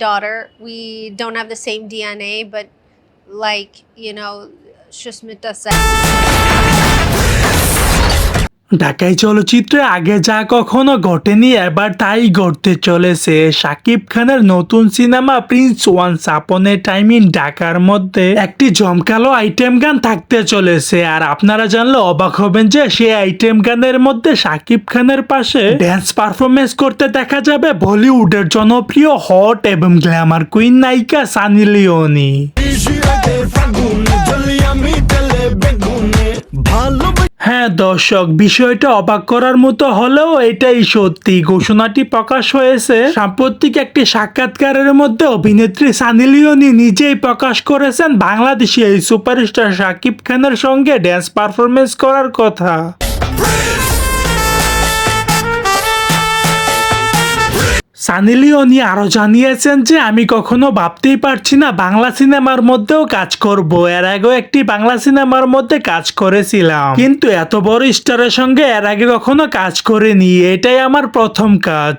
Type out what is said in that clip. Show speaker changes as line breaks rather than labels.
daughter. We don't have the same DNA, but like, you know, Shushmita said.
ঢাকাই চলচ্চিত্রে আগে যা কখনো ঘটেনি, এবার তাই ঘটতে চলেছে। শাকিব খানের নতুন cinema Prince one সাপনের time in ঢাকার মধ্যে একটি জমকালো আইটেম গান থাকতে চলেছে। আর আপনারা জানলে অবাক হবেন যে সেই আইটেম গানের মধ্যে শাকিব খানের পাশে ড্যান্স পারফরমেন্স করতে দেখা যাবে বলিউডের জনপ্রিয় হট এবং গ্ল্যামার কুইন নায়িকা সানি লিওনি। হ্যাঁ দর্শক, বিষয়টা অবাক করার মতো হলেও এটাই সত্যি। ঘোষণাটি প্রকাশ হয়েছে সাম্প্রতিক একটি সাক্ষাৎকারের মধ্যে অভিনেত্রী সানি লিওনি নিজেই প্রকাশ করেছেন বাংলাদেশি এই সুপারস্টার শাকিব খানের সঙ্গে ড্যান্স পারফরমেন্স করার কথা। সানি লিওনি আরও জানিয়েছেন যে, আমি কখনো ভাবতেই পারছি না, বাংলা সিনেমার মধ্যেও কাজ করব। এর আগেও একটি বাংলা সিনেমার মধ্যে কাজ করেছিলাম। কিন্তু এত বড় স্টারের সঙ্গে এর আগে কখনো কাজ করিনি। এটাই আমার প্রথম কাজ।